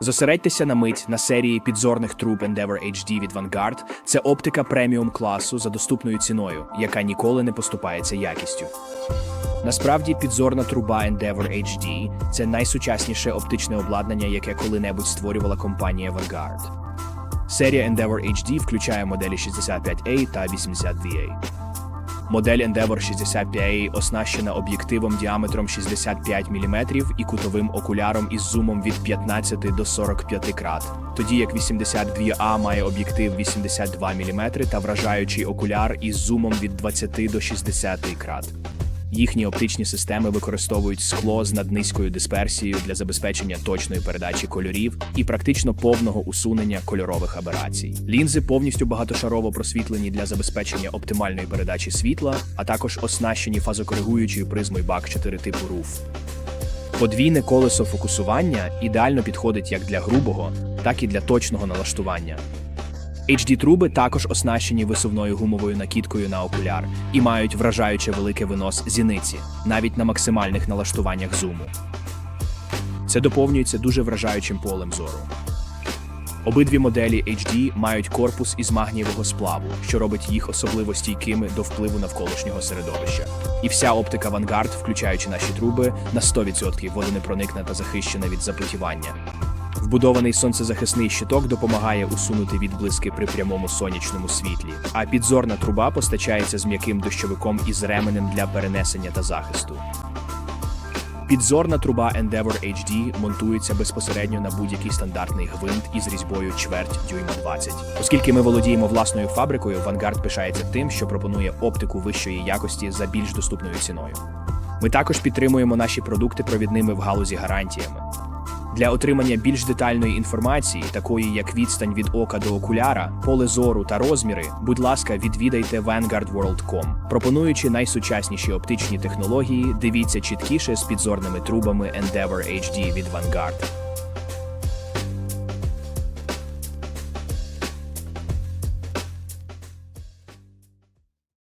Зосередьтеся на мить на серії підзорних труб Endeavor HD від Vanguard. Це оптика преміум класу за доступною ціною, яка ніколи не поступається якістю. Насправді, підзорна труба Endeavor HD – це найсучасніше оптичне обладнання, яке коли-небудь створювала компанія Vanguard. Серія Endeavor HD включає моделі 65A та 82A. Модель Endeavor 60PA оснащена об'єктивом діаметром 65 мм і кутовим окуляром із зумом від 15 до 45 крат, тоді як 82А має об'єктив 82 мм та вражаючий окуляр із зумом від 20 до 60 крат. Їхні оптичні системи використовують скло з наднизькою дисперсією для забезпечення точної передачі кольорів і практично повного усунення кольорових аберацій. Лінзи повністю багатошарово просвітлені для забезпечення оптимальної передачі світла, а також оснащені фазокоригуючою призмою BAC 4 типу RUF. Подвійне колесо фокусування ідеально підходить як для грубого, так і для точного налаштування. HD-труби також оснащені висувною гумовою накидкою на окуляр і мають вражаюче великий винос зіниці, навіть на максимальних налаштуваннях зуму. Це доповнюється дуже вражаючим полем зору. Обидві моделі HD мають корпус із магнієвого сплаву, що робить їх особливо стійкими до впливу навколишнього середовища. І вся оптика Vanguard, включаючи наші труби, на 100% водонепроникна та захищена від запотівання. Вбудований сонцезахисний щиток допомагає усунути відблиски при прямому сонячному світлі, а підзорна труба постачається з м'яким дощовиком із ременем для перенесення та захисту. Підзорна труба Endeavor HD монтується безпосередньо на будь-який стандартний гвинт із різьбою чверть дюйма 20. Оскільки ми володіємо власною фабрикою, Vanguard пишається тим, що пропонує оптику вищої якості за більш доступною ціною. Ми також підтримуємо наші продукти провідними в галузі гарантіями. Для отримання більш детальної інформації, такої як відстань від ока до окуляра, поле зору та розміри, будь ласка, відвідайте vanguardworld.com. Пропонуючи найсучасніші оптичні технології, дивіться чіткіше з підзорними трубами Endeavor HD від Vanguard.